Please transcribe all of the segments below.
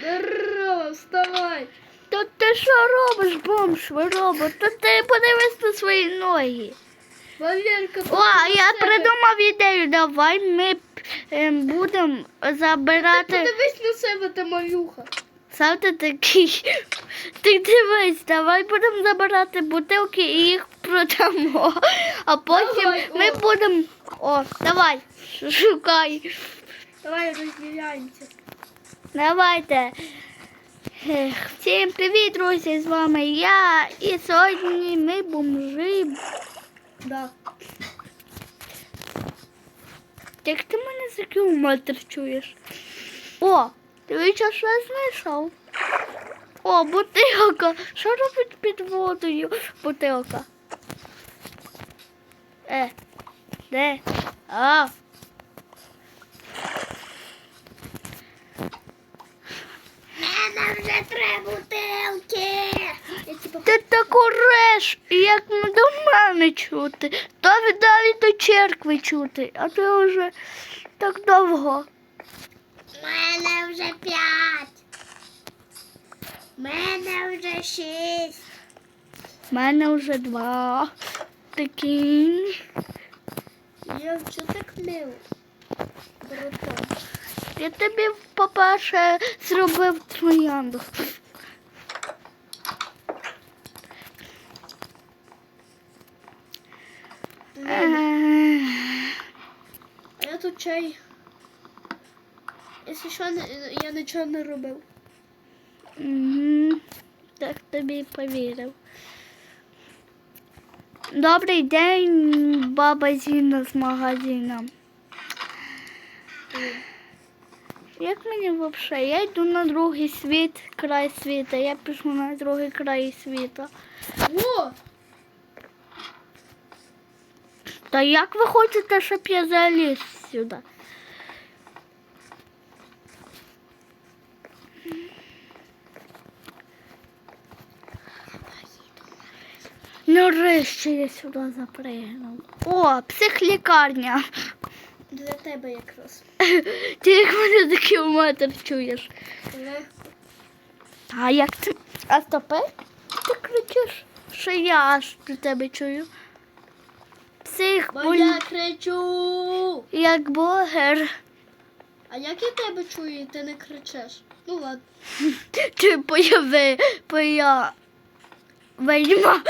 Здорово, вставай. То ти що робиш, бомж, робот? То ти подивись на свої ноги. Валерка, О, я придумав ідею. Давай ми ем, будемо забирати. Подивись на себе, ти малюха. Сам ти такий. Ти дивись, давай будемо забирати бутилки і їх продамо. А потім Давай, ми о. будемо. О, давай, шукай. Давай розділяємося. Давайте. Всім привіт, друзі! З вами я. І сьогодні ми бомжи. Да. Як ти мене за кілометр чуєш? О, дивіться, що я знайшов. О, бутилка. Що робить під водою бутилка? Е, де? А. Мене вже три бутилки. Я типа Ти так ореш, як ми до мене чути. То віддалі до черкви чути, а ти вже так довго. мене вже п'ять. Мене вже шість. Мене вже два. Такі. Я що так мило? Братан. Я тобі, по-перше, зробив троянду. Е, А я тут чай. Якщо що, я нічого не робив. Мгм. Так тобі повірив. Добрий день, баба Зіна з магазину. Як мені взагалі? Я йду на другий світ, край світа. Я пішла на другий край світа. О! Та як ви хочете, щоб я заліз сюди? Нарешті я сюди запригнув. О, психлікарня. Для тебе якраз. Ти як мене за кілометр чуєш? Легко. А як ти? А стопи? Ти кричиш, що я аж до тебе чую. Псих, Бо я кричу. як блогер. А як я тебе чую, і ти не кричеш? Ну ладно. Ти появи, поя. Вельма.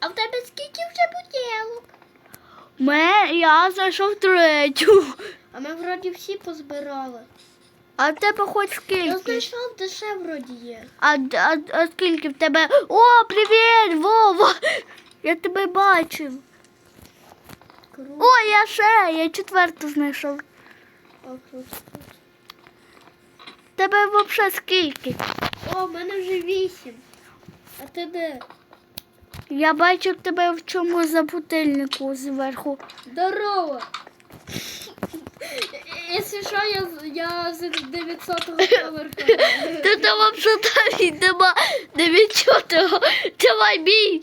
А в тебе скільки вже бутилок? Ме, я знайшов третю. А ми вроді всі позбирали. А в тебе хоч скільки? Я знайшов, де ще вроді є. А, а, а скільки в тебе? О, привіт, Вова! Я тебе бачив. Круто. О, я ще, я четверту знайшов. Тебе взагалі скільки? О, в мене вже вісім. А ти де? Я бачив тебе в чому за бутильнику зверху. Здорово! Якщо що, я, я з 900-го поверха. Та там взагалі нема дев'ятого. Давай бій.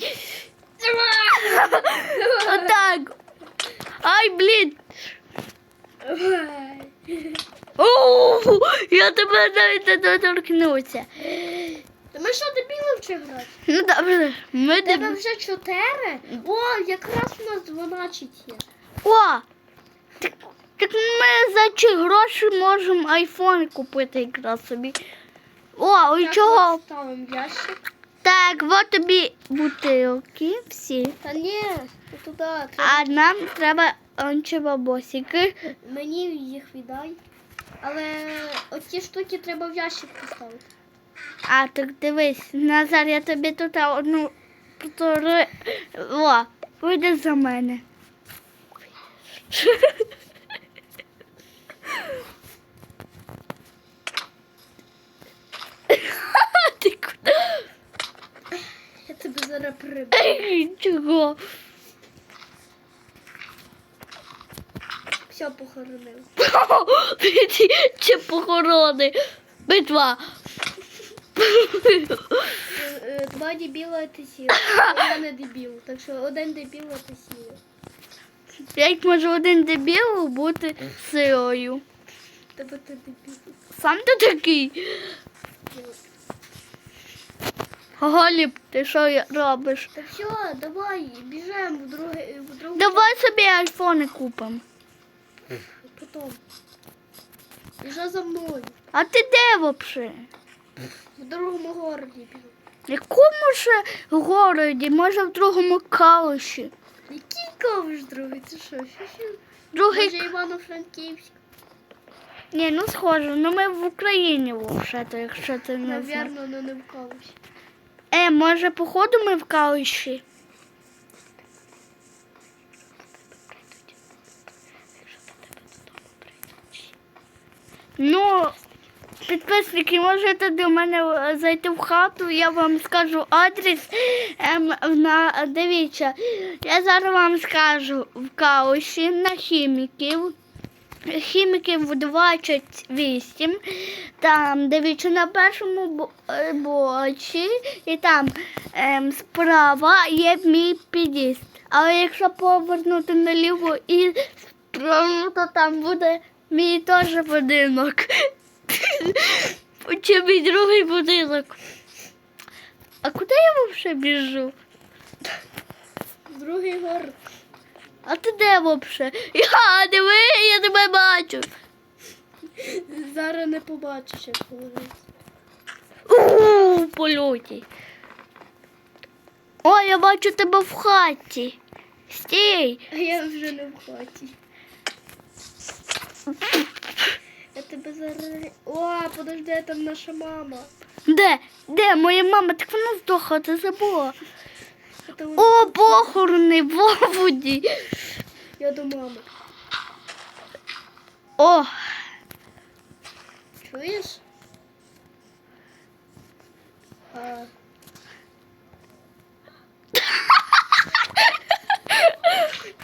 Отак. Ай, блін. Я тебе навіть не доторкнувся. Та ми що, дебіли вчи грати? Ну добре, ми Тебе див... вже чотири? О, якраз у нас 12 є. О! Так, так ми за ці гроші можемо айфон купити якраз собі. О, і Так, чого? от Ставимо ящик. Так, от тобі бутилки всі. Та ні, туди. Треба... А нам треба анчебабосики. Мені їх віддай. Але оці штуки треба в ящик поставити. А, так дивись, Назар, я тобі тут одну повтори. О, вийди за мене. Ти куди? Тебе зараз приб'ю. Ей, Чого? Все похоронив. Чи похорони? Битва. Е, е, Два дебіла ти сіла. Я не дебіл. Так що один дебіл а ти сіла. Як може один дебіл бути силою? Тебе ти дебіл. Сам ти такий. Голіб, ти що робиш? Та все, давай, біжемо в друге, в другу. Давай собі айфони купимо. Потом. Біжа за мною. А ти де взагалі? В другому городі біжу. В якому ж городі? Може в другому калуші? Який ковш другий? Це що? Другий. Може Івано-Франківськ? Ні, ну схоже, ну ми в Україні взагалі, якщо ти не знаєш. Навірно, але не в ковші. Е, може, походу ми в калуші? Ну, підписники, можете до мене е, зайти в хату, я вам скажу адрес. Ем, на, дивіться, я зараз вам скажу в кауші на хіміків. Хіміків 28, там дивіться на першому бо- е, і там ем, справа є мій під'їзд. Але якщо повернути наліво і справа, то там буде мій теж будинок. Чи мій другий будинок. А куди я взагалі біжу? Другий город. А ти де взагалі? Я диви, я тебе бачу. Зараз не побачиш, як повернеться. У польоті. О, я бачу тебе в хаті. Стій. А я вже не в хаті. Я тебе зараз. О, подожди, там наша мама. Де? Де моя мама? Так вона здохла, ти забула. О, похорони в воді. Я до мами. О, Чуєш? А...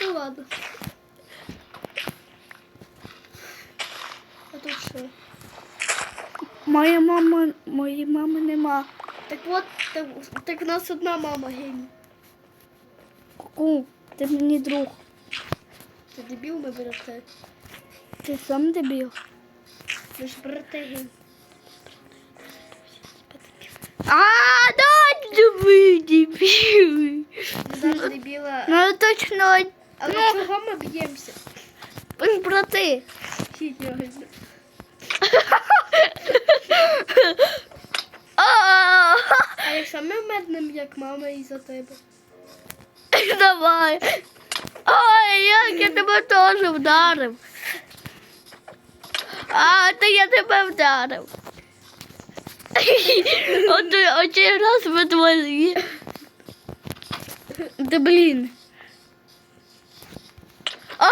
ну ладно. А тут що? моя мама, моєї мами нема. Так от, так, так у нас одна мама гинь. Ку, ти мені друг. Ти дебіл, ми брати. Ти сам дебіл. Ми ж брати. А, да, дебіл, дебіл. Зараз дебіла. Ну точно, Але ну, чого ми б'ємося? ви ж брати. Хіть його. А, А якщо ми меднем, як мама і за тебе? Давай. Ой, як я тебе теж вдарив. А, то я тебе вдарив. От очі раз ми двоє. Да блін. А,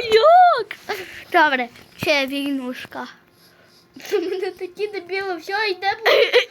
як? Добре, ще війнушка. Це мене такі дебіли, все, йдемо.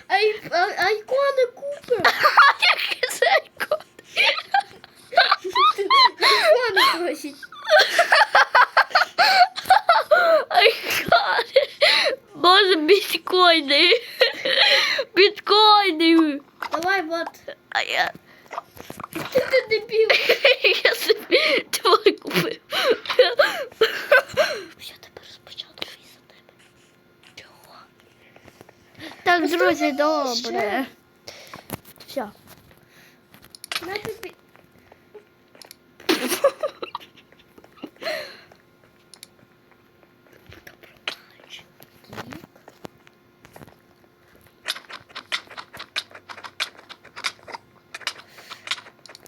друзі, добре. Все. На тобі.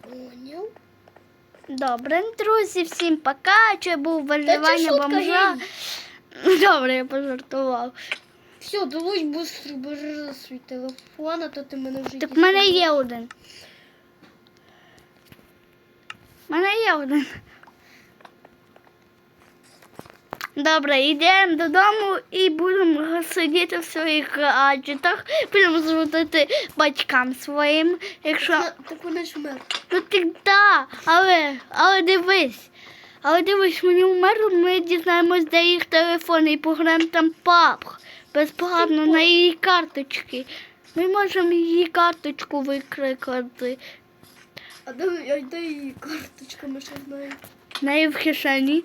Поняв. Добре, друзі, всім пока. Це був виживання шутка, бомжа. Добре, я пожартував. Все, долуй быстро, бери свій телефон, а то ти мене вже Так в мене є один. В мене є один. Добре, йдемо додому і будемо сидіти в своїх гаджетах. Будемо зводити батькам своїм. Якщо Так, вони ж вмер. ну так да, але, але дивись. Але дивись, мені вмерло, ми дізнаємось, де їх телефони і пограємо там пап. Безплатно на її карточки. Ми можемо її карточку викрикати. А де, де її карточка, ми ще знаємо. В неї в кишені.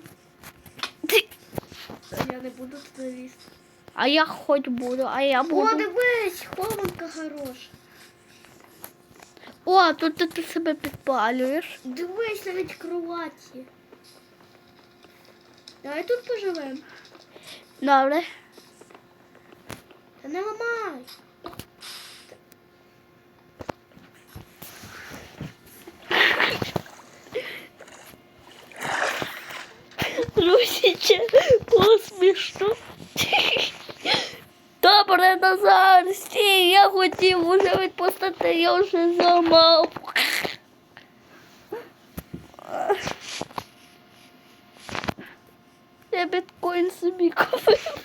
Я не буду туди лізти. А я хоч буду, а я буду. О, дивись, хованка хороша. О, тут ти, ти себе підпалюєш. Дивись навіть кроваті. Давай тут поживемо. Добре. Не ламай. Русіче, було смішно. Добре, Назар, стій, я хотів уже відпустити, я вже зламав. Я біткоін собі купив.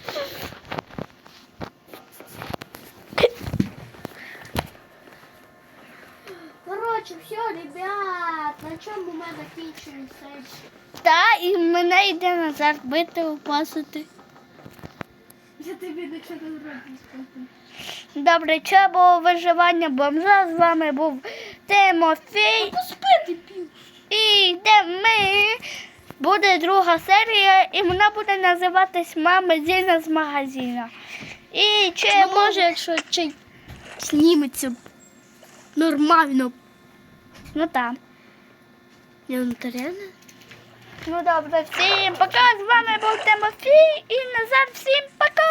Коротше, все, ребят, на чому ми закінчуємо сесію. Та, і мене йде Назар бити, опасити. Я тобі нічого не зроблю. Добре, це було виживання бомжа. З вами був Тимофій. Поспити пів. І де ми буде друга серія, і вона буде називатись Мама Зіна з магазину. І чи може якщо чи зніметься нормально. Ну так. Неонтаряна? Ну добре, всім пока. З вами був Тимофій і назад, Всім пока!